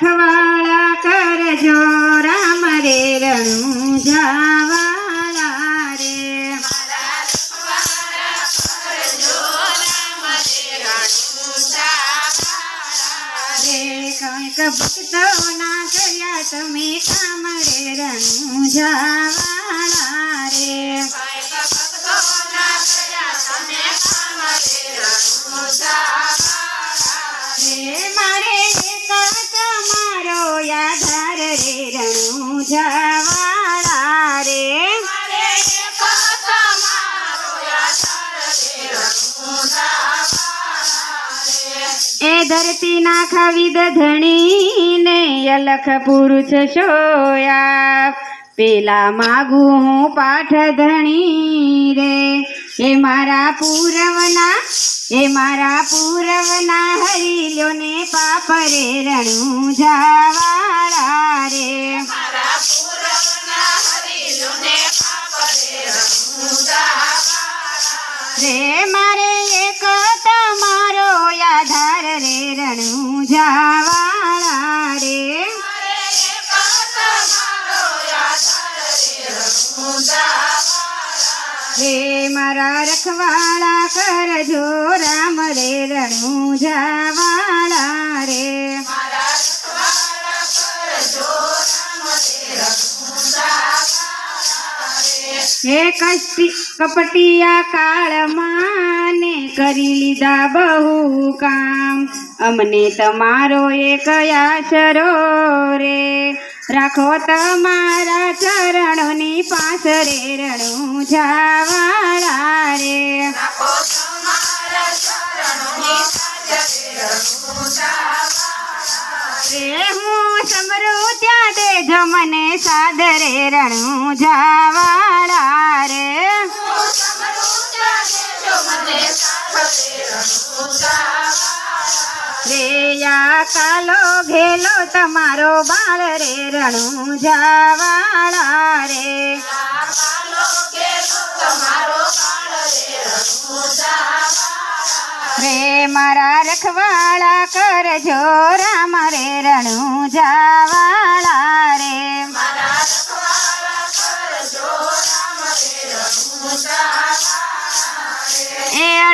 રખવાળા કરજો, રામ રે રણું જાવાળા રે. કંઈક ભક્તો ના કર્યા તમે કામ રે રણું જાવાળા રે. મારે એક રણુજાવાળા રે એ ધરતી ના ધણીને અલખ પુરુષ સોયા પેલા માગુ હું પાઠ ધણી રે. એ મારા પૂરવના, એ મારા પૂરવના હરિલ્યો ને પાપરે રણું જાવાળા રે મારા રખવાળા કરજો રામ રે રણું જાવાળા રે. હે કષ્ટી કપટિયા કાળ માને કરી લીધા બહુ કામ. અમને તમારો એક આશરો રે. રાખો તમારા ચરણોની પાસ રણું જાવાળા સાદરે રણું જાવાળા રે. રેયા કાલો ઘેલો તમારો બાળ રે, રણું જાવાળા રે. રે મારા રખવાળા કરજો રામ રે, રણું જાવાળા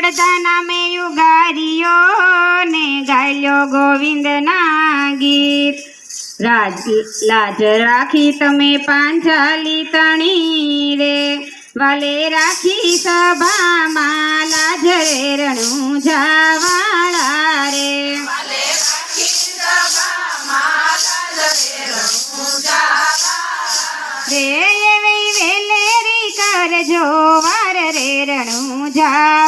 રે એ અડધા નામે યુગારીયો ને ગાયલો ગોવિંદ ના ગીત રાજ લાજ રાખી તમે પાંચાલી તણી રે વાલે રાખી સભામાં લાજ રે રણું જાવાળા રે રે એવી વેલેરી કરજો વાર રે રણું જાવાળા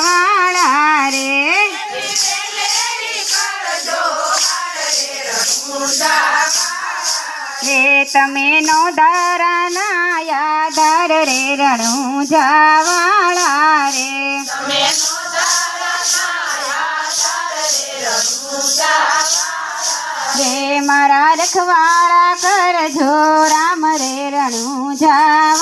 રે તમે નો દારાના યાદાર રે રણું જાવાળા રે. રે મારા રખવાળા કરજો રામ રે રણું જાવાળા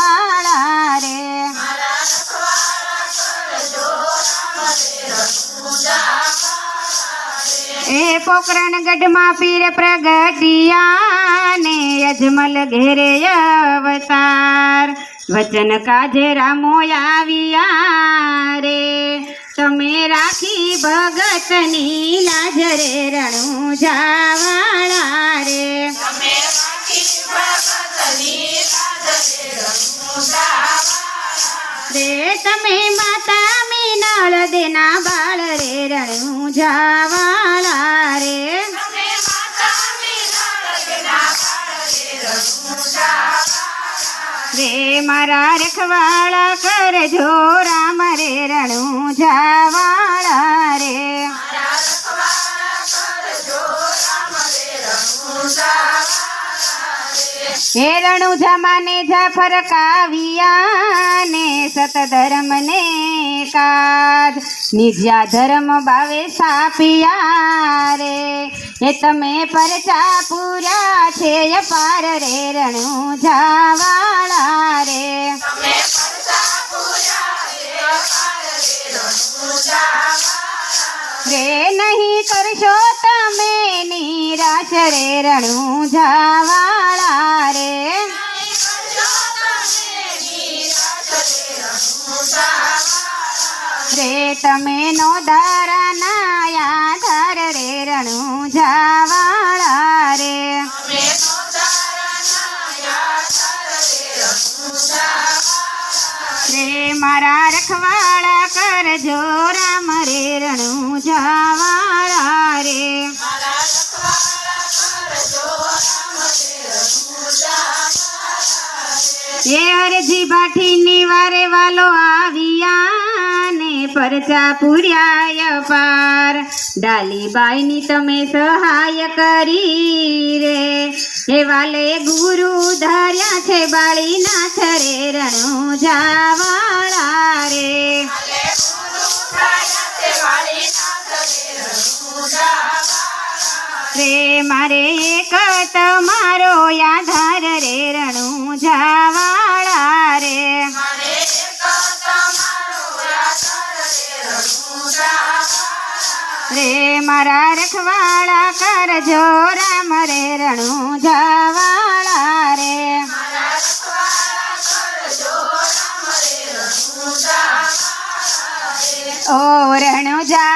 એ પોકરણ ગઢમાં પીર પ્રગટિયા ને અજમલ ઘેરે અવતાર. વચન કાજે રામો આવ્યા રે. તમે રાખી ભગતની લાજ રે. રણું જાવાળા રે. રે તમે માતા મીનાળ દેના બાળ રે રણું જાવાલા રે. રે મારા રખવાળા કરજો રામ રે રણું જાવાળા હે રણું જમાને જાફર કાવિયાને સત ધર્મ ને કાજ. નિજ્યા ધર્મ ભાવે સાપિયા રે એ તમે પરચા પૂર્યા છે અપાર રે રણું જાવાળા રે રે નહીં કરશો તમે નિરાશ રે રણું જાવાળા તમે નો દારાના યાધાર રે રણું જાવાળા રે. રે મારા રખવાળા કરજો રામ રે રણું જાવાળા રે. એ અરજી ભાઠીની વારે વાલો પરચા પૂર્યા પાર. ડાલીબાઈની તમે સહાય કરી રે. હે વાલે ગુરુ ધાર્યા છે બાળીનાથ રે, રણો જાવાળા રે. રે, મારે એક તમારો આધાર મારા રખવાળા કરજો રામ રે રણું જવાળા રે. ઓ રણું જા